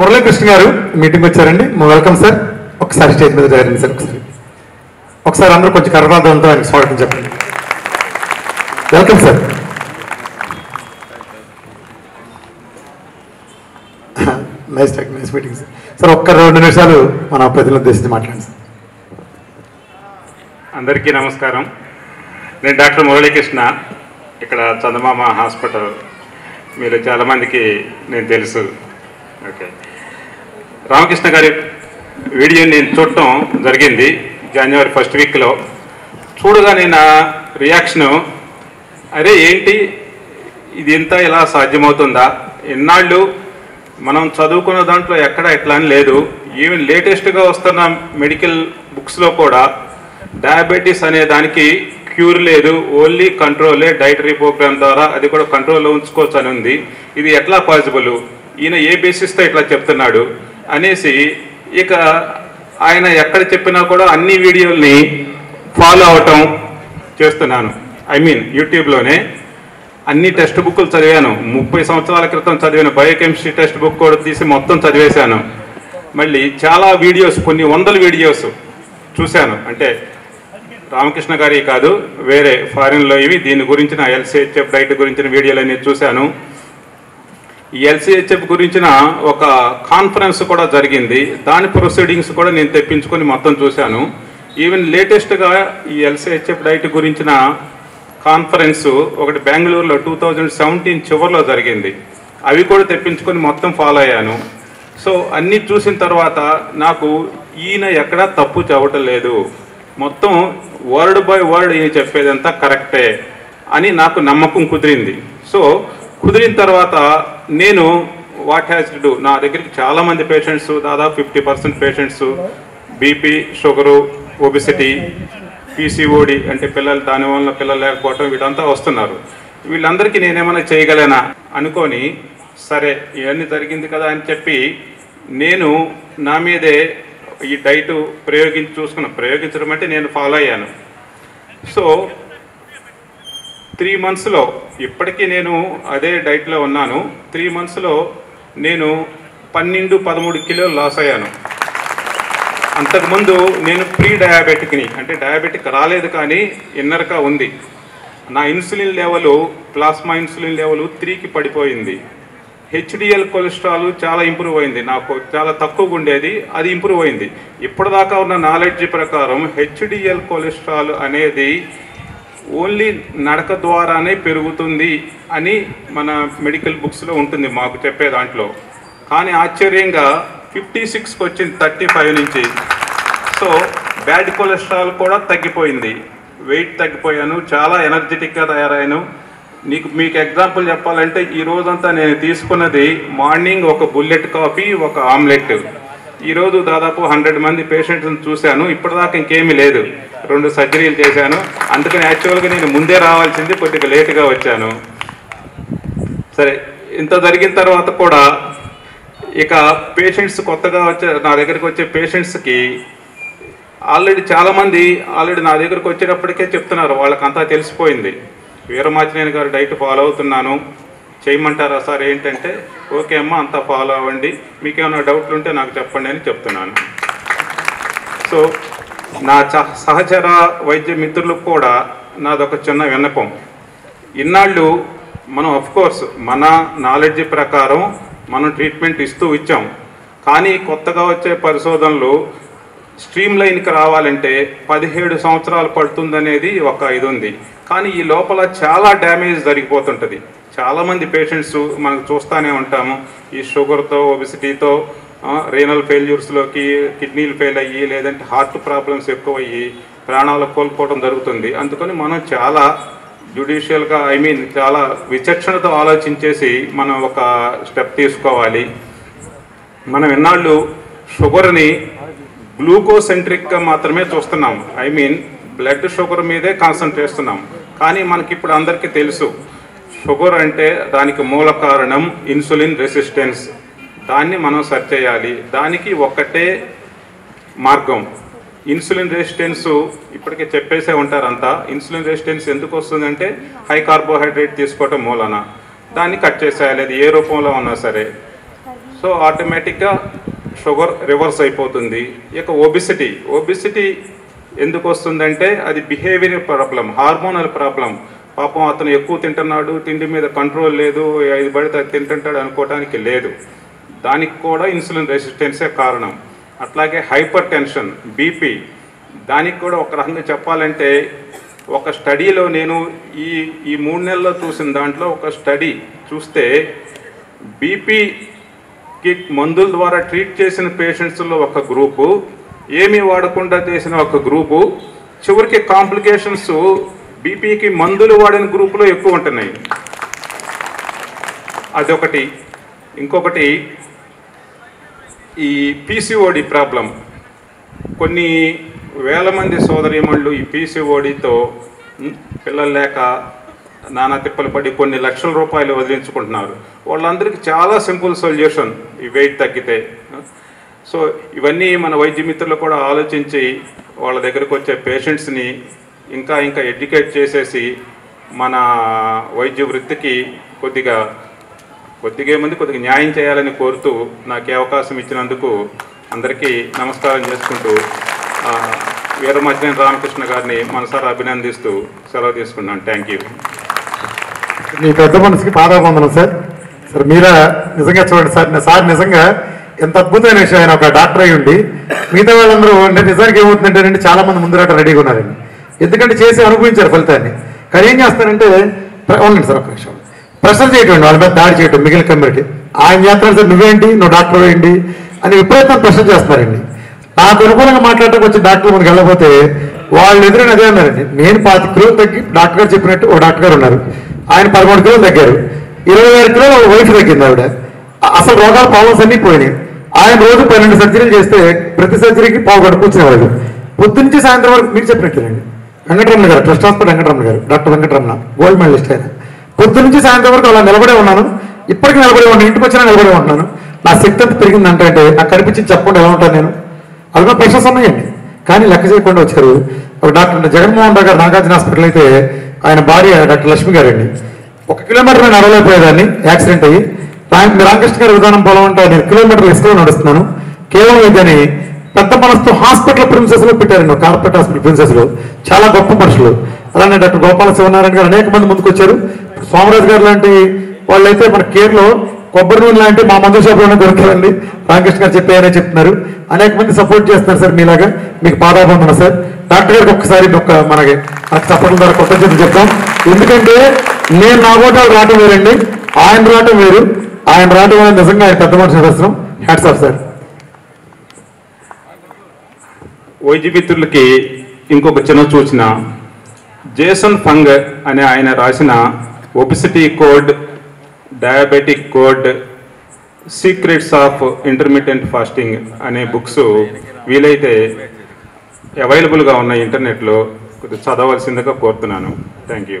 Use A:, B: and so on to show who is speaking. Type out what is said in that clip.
A: మురళీకృష్ణ గారు మీటింగ్ వచ్చారండి. Welcome sir ఒకసారి స్టేజ్ మీద జారండి సార్ ఒకసారి. ఒకసారి అందరూ కొంచెం కర్ణాదంతో ఆయనకి స్వాగతం చెప్పండి. Welcome sir nice talk nice meeting sir sir ఒక్క రెండు నిమిషాలు మన ప్రజలను ఉద్దేశించి మాట్లాడండి సార్
B: అందరికీ నమస్కారం. నేను డాక్టర్ మురళీకృష్ణ ఇక్కడ చందమామ హాస్పిటల్. మీరు చాలామందికి నేను తెలుసు. ఓకే. రామకృష్ణ గారి వీడియో నేను చూడటం జరిగింది జనవరి ఫస్ట్ వీక్లో చూడగానే నా రియాక్షను అరే ఏంటి ఇది ఇంత ఇలా సాధ్యమవుతుందా? ఎన్నాళ్ళు మనం చదువుకున్న దాంట్లో ఎక్కడ ఎట్లా అని లేదు. ఈవెన్ లేటెస్ట్గా వస్తున్న మెడికల్ బుక్స్లో కూడా డయాబెటీస్ అనే దానికి క్యూర్ లేదు. ఓన్లీ కంట్రోలే డైటరీ ప్రోగ్రామ్ ద్వారా అది కూడా కంట్రోల్లో ఉంచుకోవచ్చు అని ఉంది. ఇది ఎట్లా పాసిబుల్ ఈయన ఏ బేసిస్తో ఇట్లా చెప్తున్నాడు? అనేసి ఇక ఆయన ఎక్కడ చెప్పినా కూడా అన్ని వీడియోల్ని ఫాలో అవటం చేస్తున్నాను. ఐ మీన్ యూట్యూబ్లోనే అన్ని టెక్స్ట్ బుక్లు చదివాను. ముప్పై సంవత్సరాల క్రితం చదివిన. బయోకెమిస్ట్రీ టెక్స్ట్ బుక్ కూడా తీసి మొత్తం చదివేశాను. మళ్ళీ చాలా వీడియోస్ కొన్ని వందల వీడియోస్ చూశాను. అంటే రామకృష్ణ గారి కాదు వేరే ఫారిన్లో ఇవి. దీని గురించిన ఎల్సిహెచ్ఎఫ్ డైట్ గురించిన వీడియోలన్నీ చూశాను. ఎల్సిహెచ్ఎఫ్ గురించిన ఒక కాన్ఫరెన్స్ కూడా జరిగింది. దాని ప్రొసీడింగ్స్ కూడా నేను తెప్పించుకొని మొత్తం చూశాను. ఈవెన్ లేటెస్ట్గా ఈ ఎల్సిహెచ్ఎఫ్ డైట్ గురించిన కాన్ఫరెన్స్ ఒకటి బెంగళూరులో టూ థౌజండ్ సెవెంటీన్ చివరిలో జరిగింది. అవి కూడా తెప్పించుకొని మొత్తం ఫాలో అయ్యాను. సో అన్నీ చూసిన తర్వాత నాకు ఈయన ఎక్కడా తప్పు చెప్పటం లేదు. మొత్తం వర్డ్ బై వర్డ్ ఈయన చెప్పేదంతా కరెక్టే అని నాకు నమ్మకం కుదిరింది. సో కుదిరిన తర్వాత నేను వాట్ హ్యాస్ టు డూ నా దగ్గరికి చాలా మంది పేషెంట్స్ దాదాపు fifty percent patients BP sugar obesity PCOD అంటే పిల్లలు దాని వల్ల పిల్లలు లేకపోవటం వీళ్ళంతా వస్తున్నారు. వీళ్ళందరికీ నేనేమైనా చేయగలనా? అనుకొని సరే ఇవన్నీ జరిగింది కదా అని చెప్పి నేను నా మీదే ఈ డైట్ ప్రయోగించి చూసుకున్నాను ప్రయోగించడం అంటే నేను ఫాలో అయ్యాను. సో త్రీ మంత్స్లో ఇప్పటికీ నేను అదే డైట్లో ఉన్నాను. త్రీ మంత్స్లో నేను పన్నెండు పదమూడు కిలోలు లాస్ అయ్యాను. అంతకుముందు నేను ప్రీ డయాబెటిక్ని అంటే డయాబెటిక్ రాలేదు కానీ ఇన్నర్గా ఉంది. నా insulin level plasma insulin level త్రీకి పడిపోయింది. హెచ్డిఎల్ కొలెస్ట్రాల్ చాలా ఇంప్రూవ్ అయింది. నాకు చాలా తక్కువగా ఉండేది అది ఇంప్రూవ్ అయింది. ఇప్పటిదాకా ఉన్న నాలెడ్జ్ ప్రకారం హెచ్డిఎల్ కొలెస్ట్రాల్ అనేది ఓన్లీ నడక ద్వారానే పెరుగుతుంది అని మన మెడికల్ బుక్స్లో ఉంటుంది మాకు చెప్పే దాంట్లో. కానీ ఆశ్చర్యంగా ఫిఫ్టీ సిక్స్కి వచ్చింది థర్టీ ఫైవ్ నుంచి. సో బ్యాడ్ కొలెస్ట్రాల్ కూడా తగ్గిపోయింది. వెయిట్ తగ్గిపోయాను చాలా ఎనర్జెటిక్గా తయారయ్యాను. నీకు మీకు ఎగ్జాంపుల్ చెప్పాలంటే ఈ రోజంతా నేను తీసుకున్నది మార్నింగ్ ఒక బుల్లెట్ కాఫీ ఒక ఆమ్లెట్. ఈరోజు దాదాపు హండ్రెడ్ మంది పేషెంట్స్ని చూశాను ఇప్పటిదాకా ఇంకేమీ లేదు. రెండు సర్జరీలు చేశాను. అందుకని యాక్చువల్గా నేను ముందే రావాల్సింది కొద్దిగా లేటుగా వచ్చాను. సరే ఇంత జరిగిన తర్వాత కూడా ఇక పేషెంట్స్ కొత్తగా వచ్చే నా దగ్గరికి వచ్చే పేషెంట్స్కి ఆల్రెడీ చాలామంది ఆల్రెడీ నా దగ్గరకు వచ్చేటప్పటికే చెప్తున్నారు. వాళ్ళకంతా తెలిసిపోయింది. వీరమాచినేని గారు డైట్ ఫాలో అవుతున్నాను. చేయమంటారా సార్? ఏంటంటే ఓకే అమ్మా అంతా ఫాలో అవ్వండి. మీకేమైనా డౌట్లు ఉంటే నాకు చెప్పండి అని చెప్తున్నాను. సో నా చ- సహచర వైద్య మిత్రులకు కూడా నాదొక చిన్న విన్నపం. ఇన్నాళ్ళు మనం కోర్స్ మన నాలెడ్జ్ ప్రకారం మనం ట్రీట్మెంట్ ఇస్తూ ఇచ్చాం కానీ కొత్తగా వచ్చే పరిశోధనలు స్ట్రీమ్ లైన్కి రావాలంటే పదిహేడు సంవత్సరాలు పడుతుందనేది ఒక ఇది ఉంది కానీ ఈ లోపల చాలా డ్యామేజ్ జరిగిపోతుంటుంది. చాలామంది పేషెంట్స్ మనకు చూస్తూనే ఉంటాము. ఈ షుగర్తో ఒబిసిటీతో రీనల్ ఫెయిల్యూర్స్లోకి కిడ్నీలు ఫెయిల్ అయ్యి లేదంటే హార్ట్ ప్రాబ్లమ్స్ ఎక్కువ అయ్యి ప్రాణాలు కోల్పోవడం జరుగుతుంది. అందుకని మనం చాలా జ్యుడిషియల్గా ఐ మీన్ చాలా విచక్షణతో ఆలోచించేసి మనం ఒక స్టెప్ తీసుకోవాలి. మనం ఎన్నాళ్ళు షుగర్ని గ్లూకోసెంట్రిక్గా మాత్రమే చూస్తున్నాం. ఐ మీన్ బ్లడ్ షుగర్ మీదే కాన్సన్ట్రేట్ చేస్తున్నాం. కానీ మనకి ఇప్పుడు అందరికీ తెలుసు షుగర్ అంటే దానికి మూల కారణం ఇన్సులిన్ రెసిస్టెన్స్ దాన్ని మనం సెర్చ్ చేయాలి. దానికి ఒక్కటే మార్గం. ఇన్సులిన్ రెసిస్టెన్స్ ఇప్పటికే చెప్పేసే ఉంటారంతా. ఇన్సులిన్ రెసిస్టెన్స్ ఎందుకు వస్తుందంటే హై కార్బోహైడ్రేట్ తీసుకోవటం మూలన. దాన్ని కట్ చేసేయాలి. అది ఏ రూపంలో ఉన్నా సరే. సో ఆటోమేటిక్గా షుగర్ రివర్స్ అయిపోతుంది. ఇక ఒబిసిటీ. ఒబిసిటీ ఎందుకు వస్తుందంటే అది బిహేవియర్ ప్రాబ్లం హార్మోనల్ ప్రాబ్లం. పాపం అతను ఎక్కువ తింటున్నాడు తిండి మీద కంట్రోల్ లేదు ఇది పడితే తింటుంటాడు అనుకోవడానికి లేదు. దానికి కూడా ఇన్సులిన్ రెసిస్టెన్సే కారణం. అట్లాగే హైపర్ టెన్షన్ బీపీ దానికి కూడా ఒక రకంగా చెప్పాలంటే ఒక స్టడీలో నేను ఈ ఈ మూడు నెలల్లో చూసిన దాంట్లో ఒక స్టడీ చూస్తే బీపీకి మందుల ద్వారా ట్రీట్ చేసిన పేషెంట్స్లో ఒక గ్రూపు ఏమీ వాడకుండా చేసిన ఒక గ్రూపు చివరికి కాంప్లికేషన్స్ బీపీకి మందులు వాడిన గ్రూపులో ఎక్కువ ఉంటున్నాయి. అదొకటి. ఇంకొకటి ఈ పీసీఓడి ప్రాబ్లం కొన్ని వేల మంది సోదరిమణులు ఈ పీసీఓడితో పిల్లలు లేక నానా తిప్పలు పడి కొన్ని లక్షల రూపాయలు వదిలించుకుంటున్నారు. వాళ్ళందరికీ చాలా సింపుల్ సొల్యూషన్ ఈ వెయిట్ తగ్గితే. సో ఇవన్నీ మన వైద్య మిత్రులు కూడా ఆలోచించి వాళ్ళ దగ్గరకు వచ్చే పేషెంట్స్ని ఇంకా ఇంకా ఎడ్యుకేట్ చేసేసి మన వైద్య వృత్తికి కొద్దిగా కొద్దిగా ఏముంది కొద్దిగా న్యాయం చేయాలని కోరుతూ నాకు అవకాశం ఇచ్చినందుకు అందరికీ నమస్కారం చేసుకుంటూ ఆ, రామకృష్ణ గారిని మనసారా అభినందిస్తూ సెలవు తీసుకున్నాను. Thank you.
A: మీ పెద్ద మనసుకి పాదాబంధనం సార్. సార్ మీరా నిజంగా చూడండి సార్ సార్ నిజంగా ఎంత అద్భుతమైన విషయం. ఆయన ఒక డాక్టర్ అయి ఉండి మిగతా వాళ్ళందరూ అంటే నిజానికి ఏమవుతుందంటేనండి చాలా మంది ముందర రెడీగా ఉన్నారండి. ఎందుకంటే చేసి అనుభవించారు ఫలితాన్ని. కానీ ఏం చేస్తారంటే ఉండండి సార్ ఒక నిమిషం. ప్రెషర్ చేయటం వాళ్ళ మీద దాడి చేయటం మిగిలిన కమ్యూనిటీ ఆయన చేస్తాడు సార్ నువ్వేంటి? నువ్వు డాక్టర్ ఏంటి అని విపరీతం ప్రెషర్ చేస్తున్నారండి. నాకు అనుకూలంగా మాట్లాడటం వచ్చి డాక్టర్ మనకి వెళ్ళకపోతే వాళ్ళు ఎదురైన అదే అన్నారండి. నేను పాతి కిలోలు తగ్గి డాక్టర్ గారు చెప్పినట్టు ఓ డాక్టర్ గారు ఉన్నారు. ఆయన పదమూడు కిలోలు తగ్గారు. ఇరవై ఆరు కిలోలు వైఫ్ తగ్గింది ఆవిడ. అసలు రోగాల ప్రాబ్లమ్స్ అన్ని పోయినాయి. ఆయన రోజు పన్నెండు సర్జరీలు చేస్తే ప్రతి సర్జరీకి పావు గడుపు కూర్చునేవాళ్ళు పొద్దున్నే సాయంత్రం వరకు మీరు చెప్పినట్లేనండి వెంకటరమణ గారు ట్రస్ట్ హాస్పిటల్ వెంకటరమణ గారు డాక్టర్ వెంకటరమణ గోల్డ్ మెడలిస్ట్ ఆయన. పొద్దు నుంచి సాయంత్రం వరకు అలా నిలబడే ఉన్నాను. ఇప్పటికీ నిలబడే ఉన్నాను. ఇంటికి వచ్చినా నిలబడే ఉంటున్నాను. నా శక్తి అంత పెరిగిందంటే నాకు కనిపించి చెప్పకుండా ఎలా ఉంటాను నేను? అదిగో ప్రెషర్స్ ఉన్నాయండి. కానీ లెక్క చేయకుండా వచ్చారు. డాక్టర్ జగన్మోహన్ రావు గారు నాగార్జున హాస్పిటల్ అయితే ఆయన భార్య డాక్టర్ లక్ష్మి గారండి. ఒక కిలోమీటర్ నేను నడవలేకపోయేదాన్ని. యాక్సిడెంట్ అయ్యి. రామ- రామకృష్ణ గారి విధానం పొలం అంటే నేను కిలోమీటర్ ఇసుకలో నడుస్తున్నాను. కేవలం ఇదని పెద్ద మనసుతో హాస్పిటల్ ప్రిన్సెస్లో పెట్టారండి కార్పొరేట్ హాస్పిటల్ ప్రిన్సెస్లో చాలా గొప్ప మనుషులు. అలానే డాక్టర్ గోపాల శివనారాయణ గారు అనేక మంది ముందుకు వచ్చారు. సోమరాజు గారు లాంటి వాళ్ళైతే మన కేర్లో కొబ్బరి నూనె లాంటి మా మందు షాపులోనే దొరికారండి. రామకృష్ణ గారు చెప్పారని చెప్తున్నారు. అనేక మంది సపోర్ట్ చేస్తున్నారు సార్ మీలాగా. మీకు పాదాబంధన సార్. డాక్టర్ గారికి ఒక్కసారి ఒక మనకి మనకి సపోర్ట్ ద్వారా కొత్త చెప్పి చెప్తాం. ఎందుకంటే నేను నా ఓటాలు రావటం వేరండి. ఆయన రావటం వేరు. ఆయన రావటం అనేది నిజంగా ఆయన పెద్ద మనిషి దర్శనం హ్యాట్స్ ఆఫ్ సార్.
B: వైద్య మిత్రులకి ఇంకొక చిన్న సూచన. జేసన్ ఫంగ్ అనే ఆయన రాసిన obesity code diabetic code secrets of intermediate fasting అనే బుక్స్ వీలైతే అవైలబుల్గా ఉన్నాయి ఇంటర్నెట్లో కొద్దిగా చదవలసిందిగా కోరుతున్నాను. Thank you